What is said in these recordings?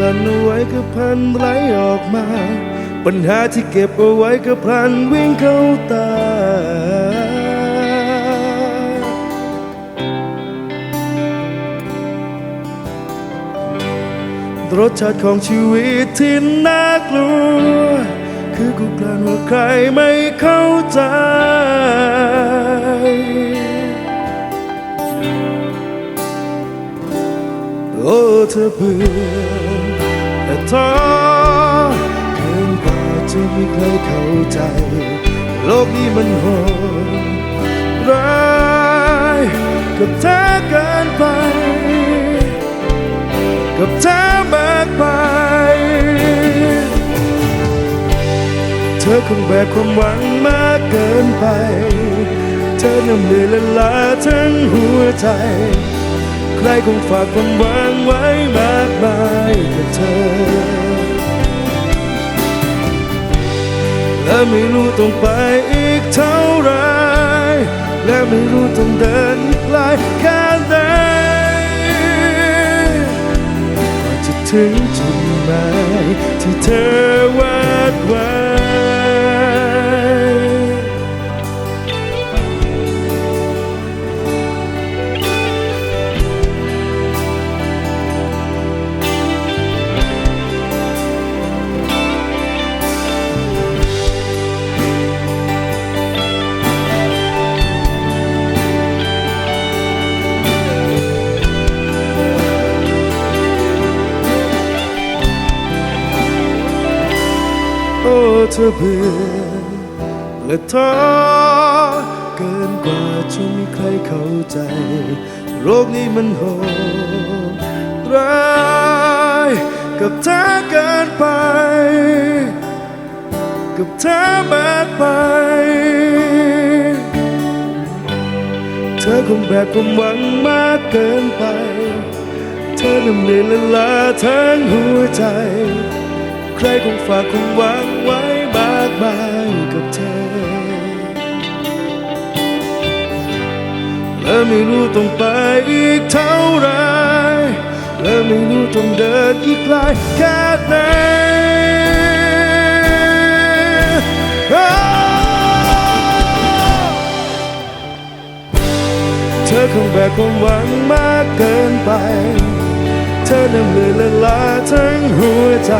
ลั้นเอาไว้ก็พันไหลออกมา ปัญหาที่เก็บเอาไว้ก็พลันวิ่งเข้าตา รสชาติของชีวิตที่น่ากลัว คือกูกลันว่าใครไม่เข้าใจโอ้เธอเบื่อ แต่ท้อเกินกว่าจะไม่เคยเข้าใจ โลกนี้มันโหดร้ายกับเธอเกินไป กับเธอมากไป เธอคงแบกความหวังมากเกินไป เธอนำเหนื่อยละลาทั้งหัวใจ ใครคงฝากความหวังไว้มากมาย ไม่รู้ต้องไปอีกเท่าไรและไม่รู้ต้องเดินอีกไกลแค่ไหนกว่าจะถึงจุดหมายที่เธอ เธอเบื่อและท้อเกินกว่าจะมีใครเข้าใจ โรคนี้มันโหดร้ายกับเธอเกินไป กับเธอมากไป เธอคงแบกความหวังมากเกินไป เธอนำเหนื่อยละลาทั้งหัวใจ ใครคงฝากความหวังไว้ และไม่รู้ต้องไปอีกเท่าไรและไม่รู้ต้องเดินอีกไกลแค่ไหนเธอคงแบกความหวังมากเกินไป เธอนำเลยละลาทั้งหัวใจ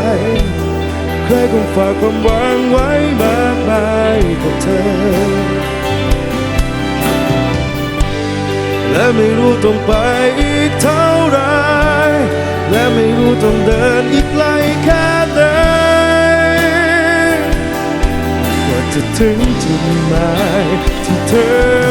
ใครคงฝากความหวังไว้มากมายกับเธอ ไม่รู้ต้องไปอีกเท่าไร และไม่รู้ต้องเดินอีกไกลแค่ไหนกว่าจะถึงจุดหมายที่เธอ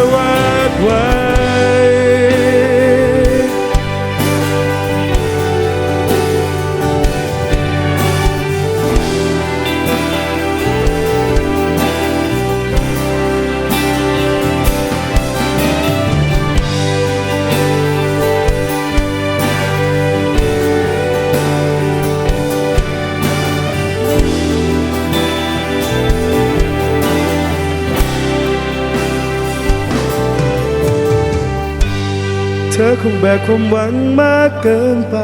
อคงแบกความหวังมากเกินไป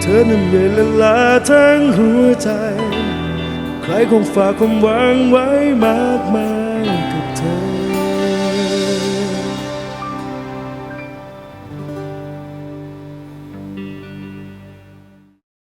เธอนั้นเหนื่อยละลาทั้งหัวใจ ใครคงฝากความหวังไว้มากมาย